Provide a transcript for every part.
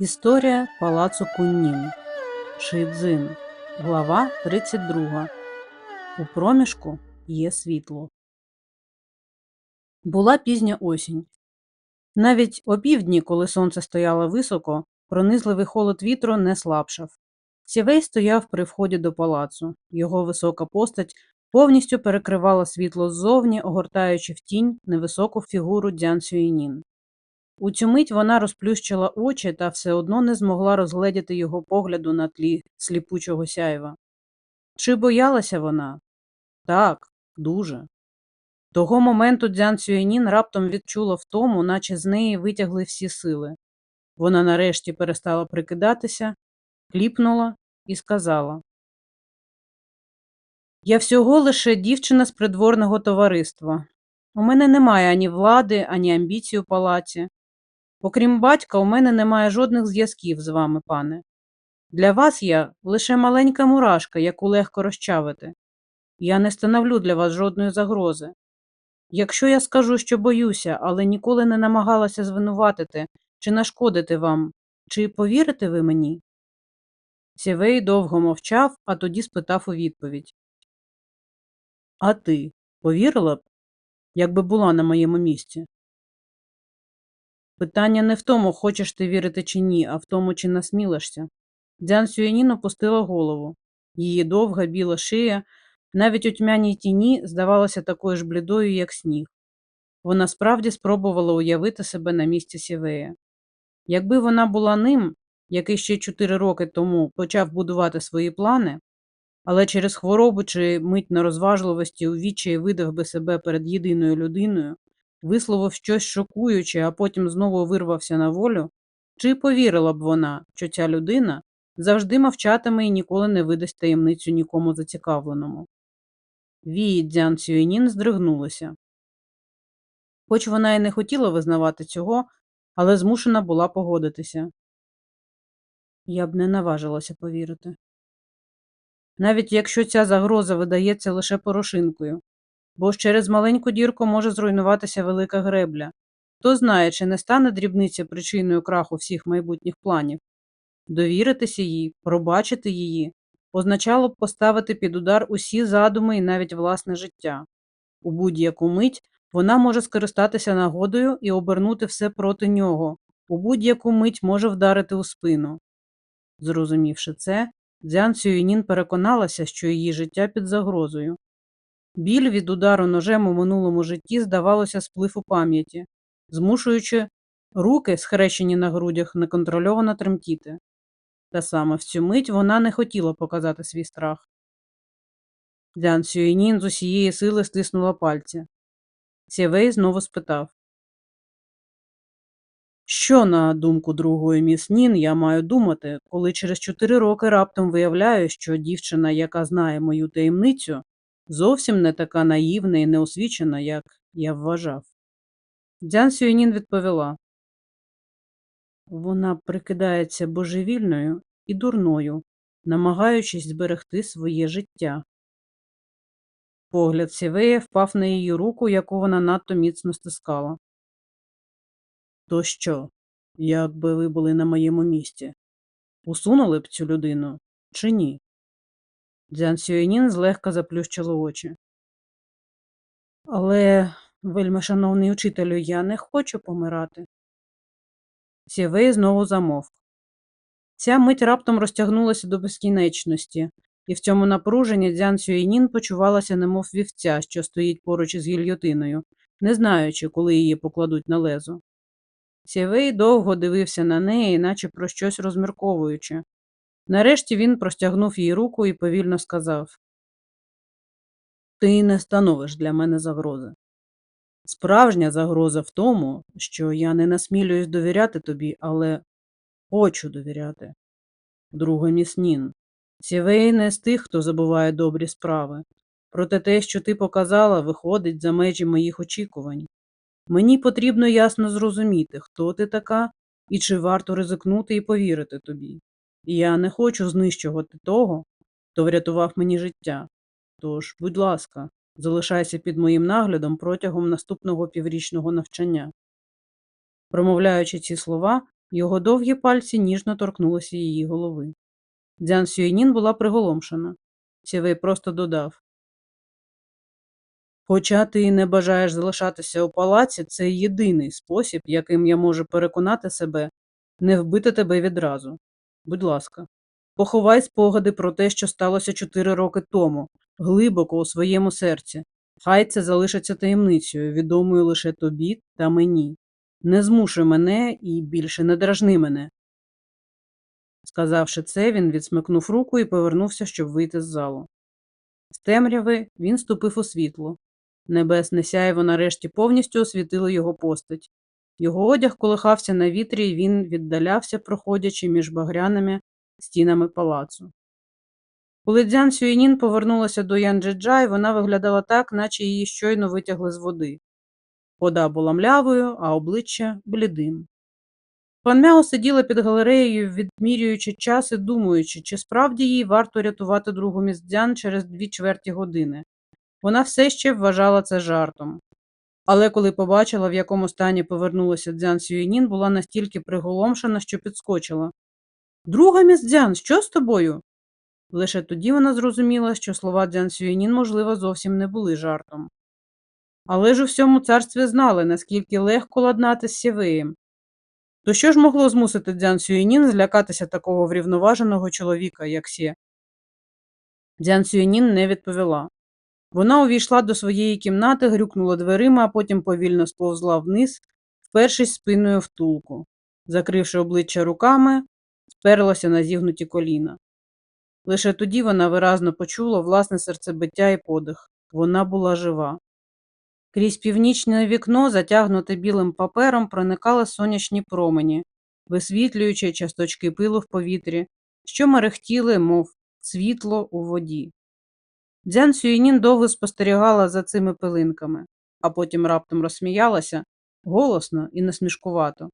Історія палацу Куннін. Шиїдзин. Глава 32. У проміжку є світло. Була пізня осінь. Навіть опівдні, коли сонце стояло високо, пронизливий холод вітру не слабшав. Сівей стояв при вході до палацу. Його висока постать повністю перекривала світло ззовні, огортаючи в тінь невисоку фігуру Дзян Сюєнін. У цю мить вона розплющила очі та все одно не змогла розгледіти його погляду на тлі сліпучого сяйва. Чи боялася вона? Так, дуже. Того моменту Дзян Сюєнін раптом відчула втому, наче з неї витягли всі сили. Вона нарешті перестала прикидатися, кліпнула і сказала Я всього лише дівчина з придворного товариства. У мене немає ані влади, ані амбіцій у палаці. Окрім батька, у мене немає жодних зв'язків з вами, пане. Для вас я лише маленька мурашка, яку легко розчавити. Я не становлю для вас жодної загрози. Якщо я скажу, що боюся, але ніколи не намагалася звинуватити чи нашкодити вам, чи повірите ви мені? Сєвей довго мовчав, а тоді спитав у відповідь. А ти повірила б, якби була на моєму місці? Питання не в тому, хочеш ти вірити чи ні, а в тому, чи насмілишся. Дзян Сюєнін опустила голову. Її довга біла шия, навіть у тьмяній тіні, здавалася такою ж блідою, як сніг. Вона справді спробувала уявити себе на місці Сівея. Якби вона була ним, який ще чотири роки тому почав будувати свої плани, але через хворобу чи мить на розважливості у відчаї видав би себе перед єдиною людиною, висловив щось шокуюче, а потім знову вирвався на волю, чи повірила б вона, що ця людина завжди мовчатиме і ніколи не видасть таємницю нікому зацікавленому. Вії Дзян Сюєнін здригнулася. Хоч вона й не хотіла визнавати цього, але змушена була погодитися. Я б не наважилася повірити. Навіть якщо ця загроза видається лише порошинкою, бо ж через маленьку дірку може зруйнуватися велика гребля. Хто знає, чи не стане дрібниця причиною краху всіх майбутніх планів. Довіритися їй, пробачити її, означало б поставити під удар усі задуми і навіть власне життя. У будь-яку мить вона може скористатися нагодою і обернути все проти нього, у будь-яку мить може вдарити у спину. Зрозумівши це, Дзян Сюєнін переконалася, що її життя під загрозою. Біль від удару ножем у минулому житті, здавалося, сплив у пам'яті, змушуючи руки, схрещені на грудях, неконтрольовано тремтіти. Та саме в цю мить вона не хотіла показати свій страх. Дзян Сюєнін з усієї сили стиснула пальці. Сєвей знову спитав Що, на думку другої міс Нін, я маю думати, коли через чотири роки раптом виявляю, що дівчина, яка знає мою таємницю, зовсім не така наївна і неосвічена, як я вважав. Дзян Сюєнін відповіла Вона прикидається божевільною і дурною, намагаючись зберегти своє життя. Погляд Сівея впав на її руку, яку вона надто міцно стискала. То що, якби ви були на моєму місці? Усунули б цю людину чи ні? Дзян Сюєнін злегка заплющила очі. Але, вельмишановний учителю, я не хочу помирати. Сєвей знову замовк. Ця мить раптом розтягнулася до безкінечності, і в цьому напруженні Дзян Сюєнін почувалася немов вівця, що стоїть поруч із гільйотиною, не знаючи, коли її покладуть на лезо. Сєвей довго дивився на неї, наче про щось розмірковуючи. Нарешті він простягнув їй руку і повільно сказав Ти не становиш для мене загрози. Справжня загроза в тому, що я не насмілююсь довіряти тобі, але хочу довіряти. Друге міснін. Сівей не з тих, хто забуває добрі справи. Проте те, що ти показала, виходить за межі моїх очікувань. Мені потрібно ясно зрозуміти, хто ти така і чи варто ризикнути і повірити тобі. Я не хочу знищувати того, хто врятував мені життя. Тож, будь ласка, залишайся під моїм наглядом протягом наступного піврічного навчання. Промовляючи ці слова, Його довгі пальці ніжно торкнулися її голови. Дзян Сюєнін була приголомшена. Сєвей просто додав. Хоча ти не бажаєш залишатися у палаці, це єдиний спосіб, яким я можу переконати себе не вбити тебе відразу. Будь ласка, поховай спогади про те, що сталося чотири роки тому, глибоко у своєму серці. Хай це залишиться таємницею, відомою лише тобі та мені. Не змушуй мене і більше не дражни мене. Сказавши це, він відсмикнув руку і повернувся, щоб вийти з залу. З темряви він ступив у світло. Небесне сяйво нарешті повністю освітило його постать. Його одяг колихався на вітрі, і він віддалявся, проходячи між багряними стінами палацу. Коли Дзян Сюєнін повернулася до Янджиджай, вона виглядала так, наче її щойно витягли з води. Вода була млявою, а обличчя блідим. Пан Мяо сиділа під галереєю, відмірюючи час і думаючи, чи справді їй варто рятувати другу міс Дзян через дві чверті години. Вона все ще вважала це жартом. Але коли побачила, в якому стані повернулася Дзян Сюєнін, була настільки приголомшена, що підскочила. Друга міс Дзян, що з тобою? Лише тоді вона зрозуміла, що слова Дзян Сюєнін, можливо, зовсім не були жартом. Але ж у всьому царстві знали, наскільки легко ладнати з сєвеєм. То що ж могло змусити Дзян Сюєнін злякатися такого врівноваженого чоловіка, як Сє? Дзян Сюєнін не відповіла. Вона увійшла до своєї кімнати, грюкнула дверима, а потім повільно сповзла вниз, впершись спиною в тулку. Закривши обличчя руками, сперлася на зігнуті коліна. Лише тоді вона виразно почула власне серцебиття і подих. Вона була жива. Крізь північне вікно, затягнуте білим папером, проникали сонячні промені, висвітлюючи часточки пилу в повітрі, що мерехтіли, мов світло у воді. Дзян Сюєнін довго спостерігала за цими пилинками, а потім раптом розсміялася голосно і насмішкувато.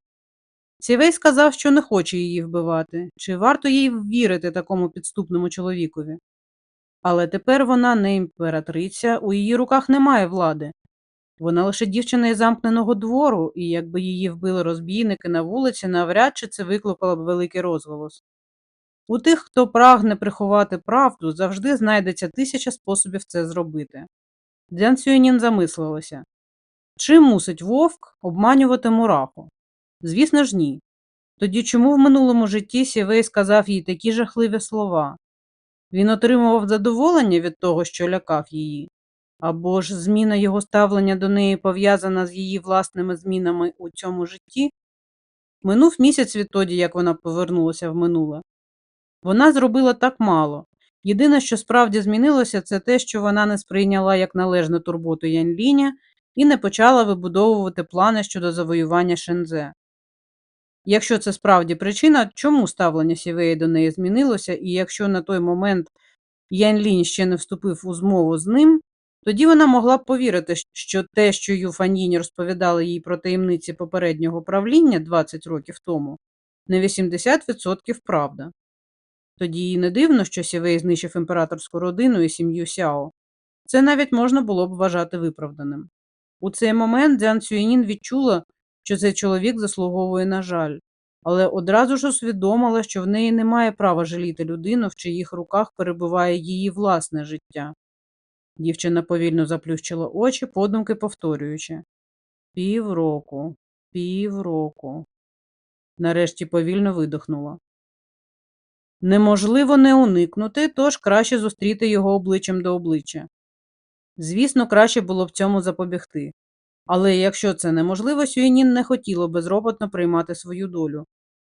Сівей сказав, що не хоче її вбивати, чи варто їй вірити такому підступному чоловікові. Але тепер вона не імператриця, у її руках немає влади. Вона лише дівчина із замкненого двору, і якби її вбили розбійники на вулиці, навряд чи це викликало б великий розголос. У тих, хто прагне приховати правду, завжди знайдеться тисяча способів це зробити. Дзян Сюєнін замислилася. Чи мусить вовк обманювати мураху? Звісно ж, ні. Тоді чому в минулому житті Сівей сказав їй такі жахливі слова? Він отримував задоволення від того, що лякав її, або ж зміна його ставлення до неї пов'язана з її власними змінами у цьому житті? Минув місяць відтоді, як вона повернулася в минуле. Вона зробила так мало. Єдине, що справді змінилося, це те, що вона не сприйняла як належну турботу Яньліня і не почала вибудовувати плани щодо завоювання Шензе. Якщо це справді причина, чому ставлення Сівеї до неї змінилося, і якщо на той момент Яньлінь ще не вступив у змову з ним, тоді вона могла б повірити, що те, що Юфанінь розповідала їй про таємниці попереднього правління 20 років тому, на 80% правда. Тоді і не дивно, що Сівей знищив імператорську родину і сім'ю Сяо. Це навіть можна було б вважати виправданим. У цей момент Дзян Цюєнін відчула, що цей чоловік заслуговує на жаль, але одразу ж усвідомила, що в неї немає права жаліти людину, в чиїх руках перебуває її власне життя. Дівчина повільно заплющила очі, подумки повторюючи Півроку, півроку. Нарешті повільно видохнула. Неможливо не уникнути, тож краще зустріти його обличчям до обличчя. Звісно, краще було б цьому запобігти. Але якщо це неможливо, Сюєнін не хотіло безропотно приймати свою долю.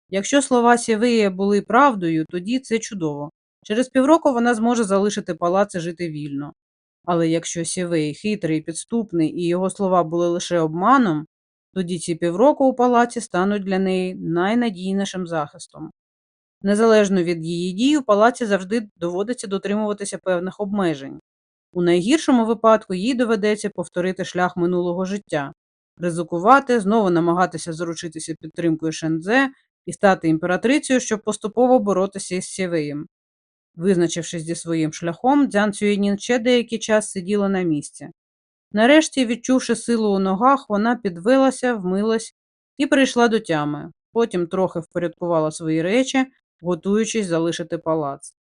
Якщо слова Сєвея були правдою, тоді це чудово. Через півроку вона зможе залишити палац і жити вільно. Але якщо Сєвей хитрий, підступний і його слова були лише обманом, тоді ці півроку у палаці стануть для неї найнадійнішим захистом. Незалежно від її дій, у палаці завжди доводиться дотримуватися певних обмежень. У найгіршому випадку їй доведеться повторити шлях минулого життя, ризикувати, знову намагатися заручитися підтримкою Шензе і стати імператрицею, щоб поступово боротися із Сєвеєм. Визначившись зі своїм шляхом, Дзян Цюєнін ще деякий час сиділа на місці. Нарешті, відчувши силу у ногах, вона підвелася, вмилась і прийшла до тями. потім трохи впорядкувала свої речі, готуючись залишити палац.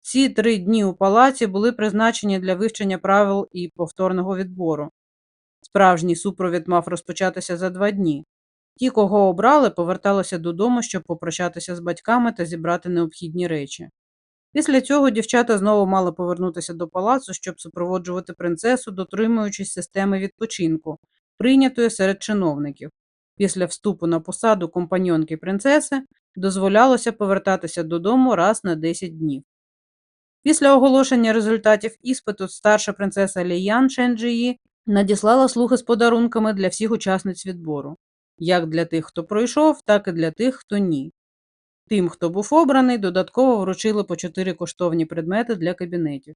Ці три дні у палаці були призначені для вивчення правил і повторного відбору. Справжній супровід мав розпочатися за два дні. Ті, кого обрали, поверталися додому, щоб попрощатися з батьками та зібрати необхідні речі. Після цього дівчата знову мали повернутися до палацу, щоб супроводжувати принцесу, дотримуючись системи відпочинку, прийнятої серед чиновників. Після вступу на посаду компаньонки принцеси дозволялося повертатися додому раз на 10 днів. Після оголошення результатів іспиту старша принцеса Ліян Ченджії надіслала слухи з подарунками для всіх учасниць відбору, як для тих, хто пройшов, так і для тих, хто ні. Тим, хто був обраний, додатково вручили по чотири коштовні предмети для кабінетів.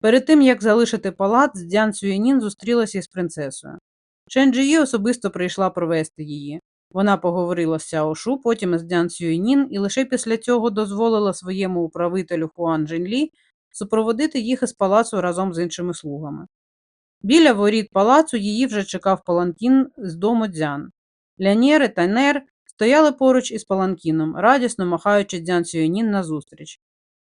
Перед тим, як залишити палац, Дзян Сюєнін зустрілася із принцесою. Чен Джиї особисто прийшла провести її. Вона поговорила з Сяо Шу, потім із Дзян Сюєнін і лише після цього дозволила своєму управителю Хуан Джинлі супроводити їх із палацу разом з іншими слугами. Біля воріт палацу її вже чекав паланкін з дому Дзян. Лянєр і Танер стояли поруч із паланкіном, радісно махаючи Дзян Сюєнін назустріч.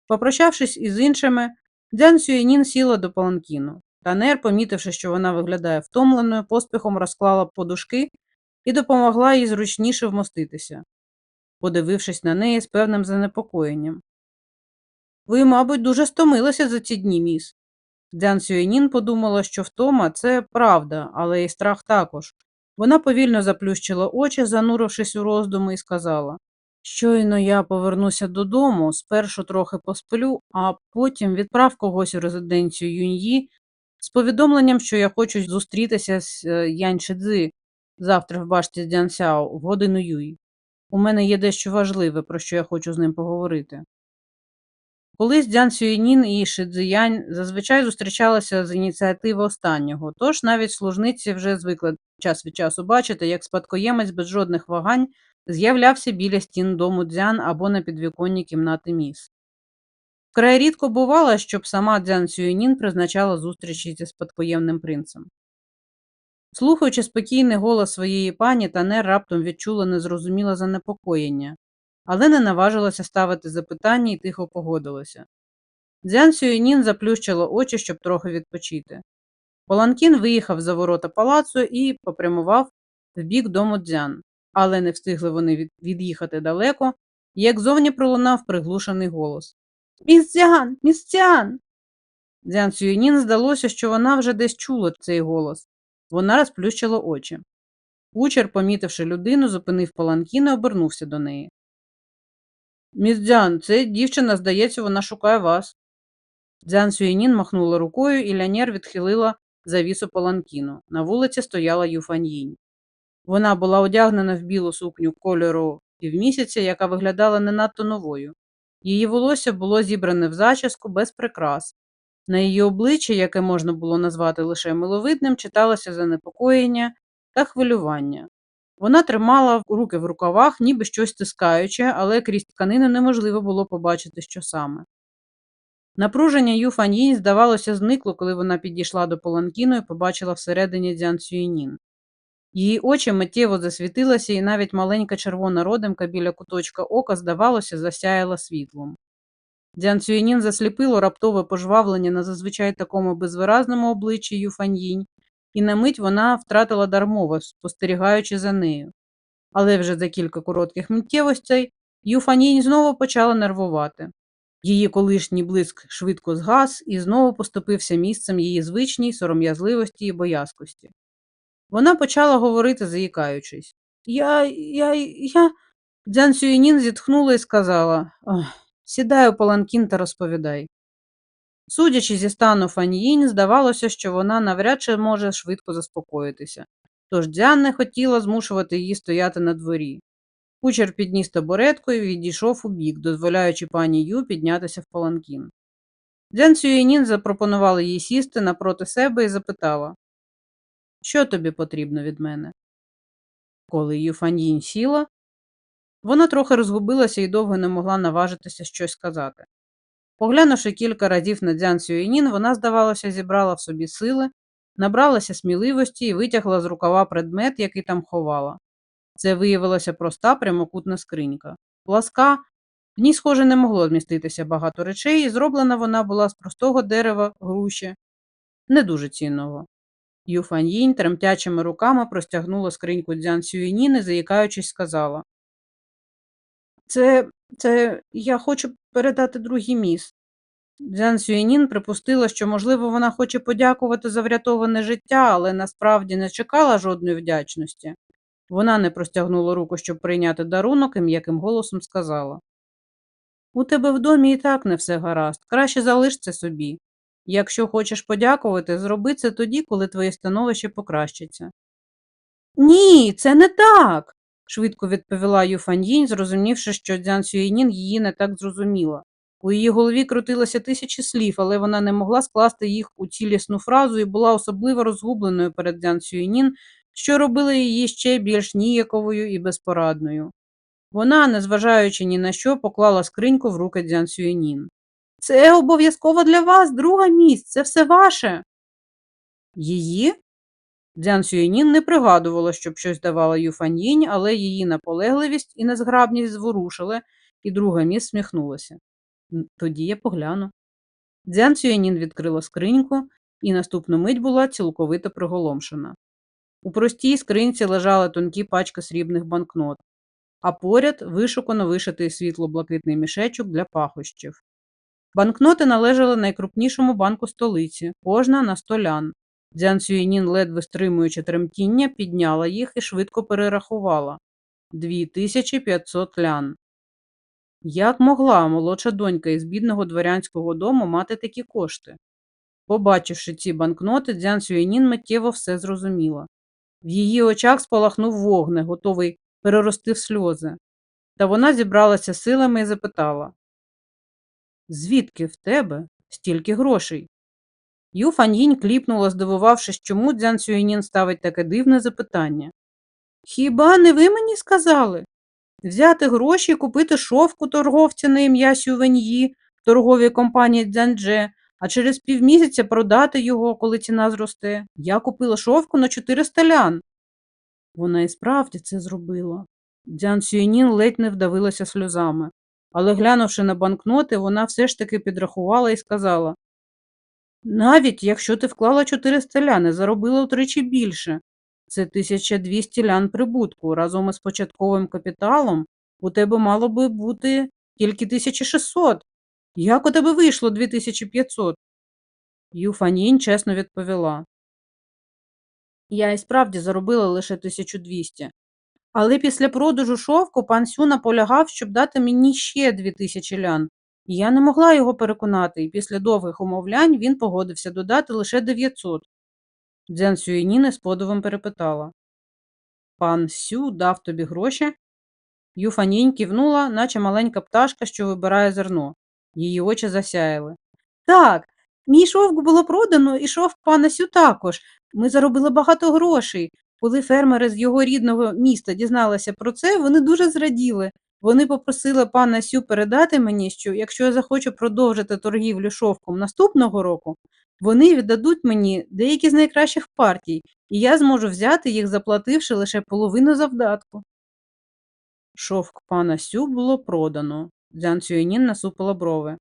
Попрощавшись із іншими, Дзян Сюєнін сіла до паланкіну. Танер, помітивши, що вона виглядає втомленою, поспіхом розклала подушки і допомогла їй зручніше вмоститися, подивившись на неї з певним занепокоєнням. Ви, мабуть, дуже стомилися за ці дні, міс. Дзян Сюєнін подумала, що втома це правда, але і страх також. Вона повільно заплющила очі, занурившись у роздуми, і сказала Щойно я повернуся додому, спершу трохи посплю, а потім відправ когось у резиденцію Юньї з повідомленням, що я хочу зустрітися з е, Янь Шидзи завтра в башті з Дзянсяо в годину Юй. У мене є дещо важливе, про що я хочу з ним поговорити. Колись Дзян Сюєнін і Шидзиянь зазвичай зустрічалися з ініціативи останнього, тож навіть служниці вже звикли час від часу бачити, як спадкоємець без жодних вагань з'являвся біля стін дому дзян або на підвіконні кімнати міс. Вкрай рідко бувало, щоб сама Дзян Сюєнін призначала зустрічі зі спадкоємним принцем. Слухаючи спокійний голос своєї пані, Танер раптом відчула незрозуміле занепокоєння, але не наважилася ставити запитання і тихо погодилася. Дзян Сюєнін заплющила очі, щоб трохи відпочити. Паланкін виїхав за ворота палацу і попрямував в бік дому дзян, але не встигли вони від'їхати далеко, як зовні пролунав приглушений голос Міс Дзян, міс Дзян. Дзян Сюєнін здалося, що вона вже десь чула цей голос. Вона розплющила очі. Кучер, помітивши людину, зупинив паланкін і обернувся до неї. Міс Дзян, це дівчина, здається, вона шукає вас. Дзян Сюєнін махнула рукою, і лянєр відхилила завісу паланкіну. На вулиці стояла Юфаньїнь. Вона була одягнена в білу сукню кольору півмісяця, яка виглядала не надто новою. Її волосся було зібране в зачіску без прикрас. На її обличчі, яке можна було назвати лише миловидним, читалося занепокоєння та хвилювання. Вона тримала руки в рукавах, ніби щось стискаюче, але крізь тканину неможливо було побачити, що саме. Напруження Ю Фаньїнь, здавалося, зникло, коли вона підійшла до Паланкіну і побачила всередині Дзян Сюєнін. Її очі миттєво засвітилися, і навіть маленька червона родимка біля куточка ока, здавалося, засяяла світлом. Дзян Сюєнін засліпило раптове пожвавлення на зазвичай такому безвиразному обличчі Юфаньїнь, і на мить вона втратила дармово, спостерігаючи за нею. Але вже за кілька коротких миттєвостей Юфанінь знову почала нервувати. Її колишній блиск швидко згас і знову поступився місцем її звичній сором'язливості і боязкості. Вона почала говорити, заїкаючись. Я, я, я. Дзян Сюєнін зітхнула і сказала Сідай у паланкін та розповідай. Судячи зі стану Фаньїнь, здавалося, що вона навряд чи може швидко заспокоїтися, тож Дзян не хотіла змушувати її стояти на дворі. Кучер підніс табуретку і відійшов у бік, дозволяючи пані Ю піднятися в паланкін. Дзян Сюєнін запропонувала їй сісти напроти себе і запитала Що тобі потрібно від мене? Коли Юфаньїн сіла, вона трохи розгубилася і довго не могла наважитися щось сказати. Поглянувши кілька разів на Дзян Сюєнін, вона, здавалося, зібрала в собі сили, набралася сміливості і витягла з рукава предмет, який там ховала. Це виявилася проста прямокутна скринька. Пласка, в ній, схоже, не могло вміститися багато речей, і зроблена вона була з простого дерева груші, не дуже цінного. Юфаньїнь тремтячими руками простягнула скриньку Дзян Сюєнін і, заїкаючись, сказала. Це, це я хочу передати другий міс. Дзян Сюєнін припустила, що, можливо, вона хоче подякувати за врятоване життя, але насправді не чекала жодної вдячності. Вона не простягнула руку, щоб прийняти дарунок, і м'яким голосом сказала. У тебе в домі і так не все гаразд. Краще залиш це собі. Якщо хочеш подякувати, зроби це тоді, коли твоє становище покращиться. Ні, це не так, швидко відповіла Юфаньїнь, зрозумівши, що Дзян Сюєнін її не так зрозуміла. У її голові крутилося тисячі слів, але вона не могла скласти їх у цілісну фразу і була особливо розгубленою перед Дзян Сюєнін, що робило її ще більш ніяковою і безпорадною. Вона, незважаючи ні на що, поклала скриньку в руки Дзян Сюєнін. Це обов'язково для вас, друга місць, це все ваше. Її? Дзян Сюєнін не пригадувала, щоб щось давала Юфаньїнь, але її наполегливість і незграбність зворушили, і друга міс сміхнулася. Тоді я погляну. Дзян Сюєнін відкрила скриньку і наступну мить була цілковито приголомшена. У простій скринці лежали тонкі пачки срібних банкнот, а поряд вишукано вишитий світло-блакитний мішечок для пахощів. Банкноти належали найкрупнішому банку столиці, кожна на 100 лян. Дзян Сюєнін, ледве стримуючи тремтіння, підняла їх і швидко перерахувала. 2500 лян. Як могла молодша донька із бідного дворянського дому мати такі кошти? Побачивши ці банкноти, Дзян Сюєнін миттєво все зрозуміла. В її очах спалахнув вогне, готовий перерости в сльози. Та вона зібралася силами і запитала Звідки в тебе стільки грошей? Ю Фаньїнь кліпнула, здивувавшись, чому Дзян Сюєнін ставить таке дивне запитання. Хіба не ви мені сказали? Взяти гроші і купити шовку торговця на ім'я Сювеньї в торговій компанії Дзяндже, а через півмісяця продати його, коли ціна зросте. Я купила шовку на 400 лян. Вона і справді це зробила. Дзян Сюєнін ледь не вдавилася сльозами. Але, глянувши на банкноти, вона все ж таки підрахувала і сказала навіть якщо ти вклала 400 лян і заробила втричі більше, це 1200 лян прибутку. Разом із початковим капіталом у тебе мало би бути тільки 1600. Як у тебе вийшло 2500? Юфанін чесно відповіла. Я і справді заробила лише 1200. Але після продажу шовку пан Сю наполягав, щоб дати мені ще 2000 лян. Я не могла його переконати, і після довгих умовлянь він погодився додати лише 900. Дзян Сюєніни з подивом перепитала. Пан Сю дав тобі гроші? Юфанінь кивнула, наче маленька пташка, що вибирає зерно. Її очі засяяли. Так, мій шовк було продано, і шовк пана Сю також. Ми заробили багато грошей. Коли фермери з його рідного міста дізналися про це, вони дуже зраділи. Вони попросили пана Сю передати мені, що якщо я захочу продовжити торгівлю шовком наступного року, вони віддадуть мені деякі з найкращих партій, і я зможу взяти їх, заплативши лише половину завдатку. Шовк пана Сю було продано. Дзян Сюєнін насупила брови.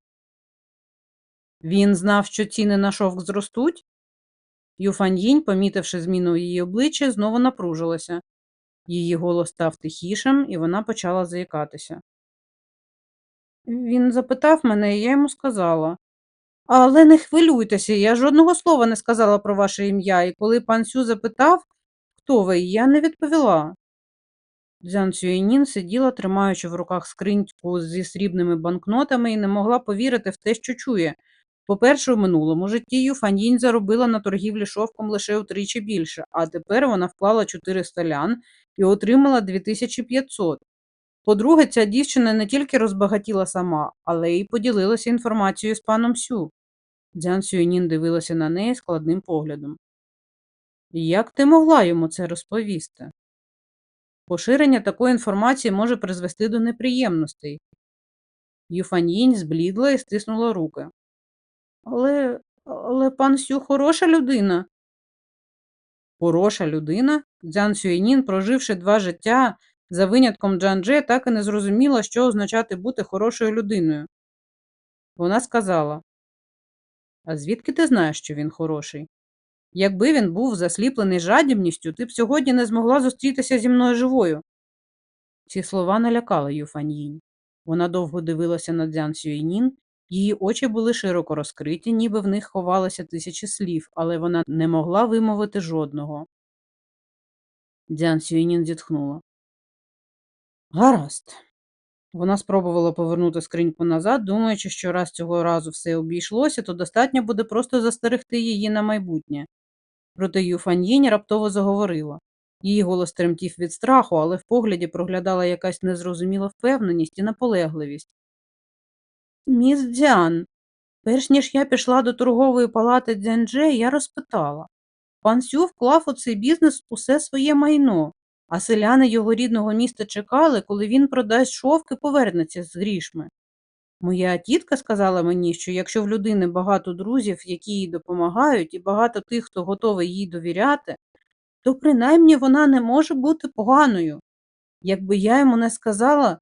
Він знав, що ціни на шовк зростуть? Юфаньїнь, помітивши зміну її обличчі, знову напружилася. Її голос став тихішим, і вона почала заїкатися. Він запитав мене, і я йому сказала. Але не хвилюйтеся, я жодного слова не сказала про ваше ім'я, і коли пан Сю запитав, хто ви, я не відповіла. Дзян Сюєнін сиділа, тримаючи в руках скриньку зі срібними банкнотами, і не могла повірити в те, що чує. По-перше, у минулому житті Юфаньїнь заробила на торгівлі шовком лише утричі більше, а тепер вона вклала 400 лян і отримала 2500. По-друге, ця дівчина не тільки розбагатіла сама, але й поділилася інформацією з паном Сю. Дзян Сюєнін дивилася на неї складним поглядом. Як ти могла йому це розповісти? Поширення такої інформації може призвести до неприємностей. Юфаньїнь зблідла і стиснула руки. Але, але пан Сю хороша людина. Хороша людина? Дзян Сюєнін, проживши два життя, за винятком Джан-Дже, так і не зрозуміла, що означати бути хорошою людиною. Вона сказала: А звідки ти знаєш, що він хороший? Якби він був засліплений жадібністю, ти б сьогодні не змогла зустрітися зі мною живою. Ці слова налякали Юфаньїнь. Вона довго дивилася на Дзян Сюєнін, її очі були широко розкриті, ніби в них ховалося тисячі слів, але вона не могла вимовити жодного. Дзян Сюєнін зітхнула. Гаразд. Вона спробувала повернути скриньку назад, думаючи, що раз цього разу все обійшлося, то достатньо буде просто застерегти її на майбутнє. Проте Юфаньїнь раптово заговорила. Її голос тремтів від страху, але в погляді проглядала якась незрозуміла впевненість і наполегливість. Міс Дзян, перш ніж я пішла до торгової палати Дзяндже, я розпитала. Пан Сю вклав у цей бізнес усе своє майно, а селяни його рідного міста чекали, коли він продасть шовк і повернеться з грішми. Моя тітка сказала мені, що якщо в людини багато друзів, які їй допомагають, і багато тих, хто готовий їй довіряти, то принаймні вона не може бути поганою. Якби я йому не сказала,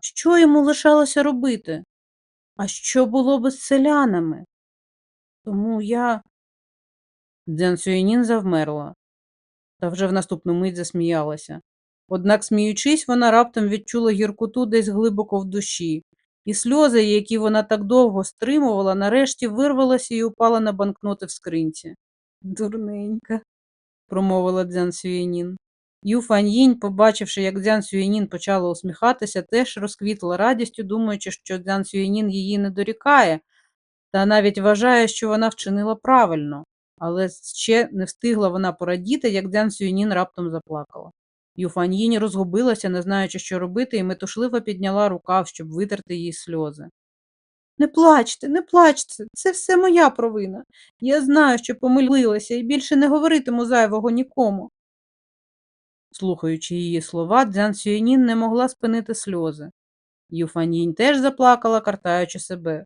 що йому лишалося робити? А що було би з селянами? Тому я. Дзян Сюєнін завмерла, та вже в наступну мить засміялася. Однак, сміючись, вона раптом відчула гіркоту десь глибоко в душі, і сльози, які вона так довго стримувала, нарешті вирвалася і упала на банкноти в скринці. Дурненька, промовила Дзян Сюєнін. Ю Фаньїнь, побачивши, як Дзян Сюєнін почала усміхатися, теж розквітла радістю, думаючи, що Дзян Сюєнін її не дорікає, та навіть вважає, що вона вчинила правильно. Але ще не встигла вона порадіти, як Дзян Сюєнін раптом заплакала. Ю Фаньїнь розгубилася, не знаючи, що робити, і метушливо підняла рукав, щоб витерти їй сльози. Не плачте, не плачте, це все моя провина. Я знаю, що помилилася і більше не говоритиму зайвого нікому. Слухаючи її слова, Дзян Сюєнін не могла спинити сльози. Юфанінь теж заплакала, картаючи себе.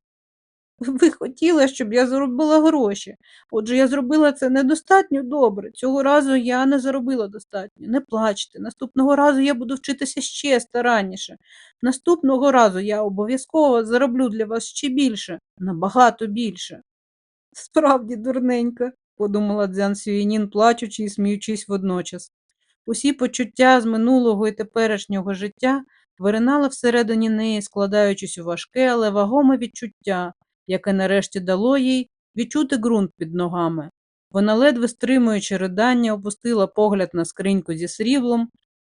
Ви хотіли, щоб я заробила гроші. Отже, я зробила це недостатньо добре. Цього разу я не заробила достатньо. Не плачте. Наступного разу я буду вчитися ще старанніше. Наступного разу я обов'язково зароблю для вас ще більше, набагато більше. Справді дурненька, подумала Дзян Сюєнін, плачучи і сміючись водночас. Усі почуття з минулого і теперішнього життя виринали всередині неї, складаючись у важке, але вагоме відчуття, яке нарешті дало їй відчути ґрунт під ногами. Вона, ледве стримуючи ридання, опустила погляд на скриньку зі сріблом,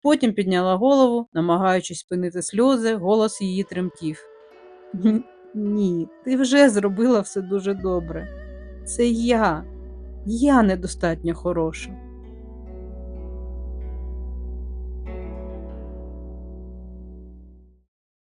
потім підняла голову, намагаючись спинити сльози, голос її тремтів. «Ні, ти вже зробила все дуже добре. Це я, я недостатньо хороша.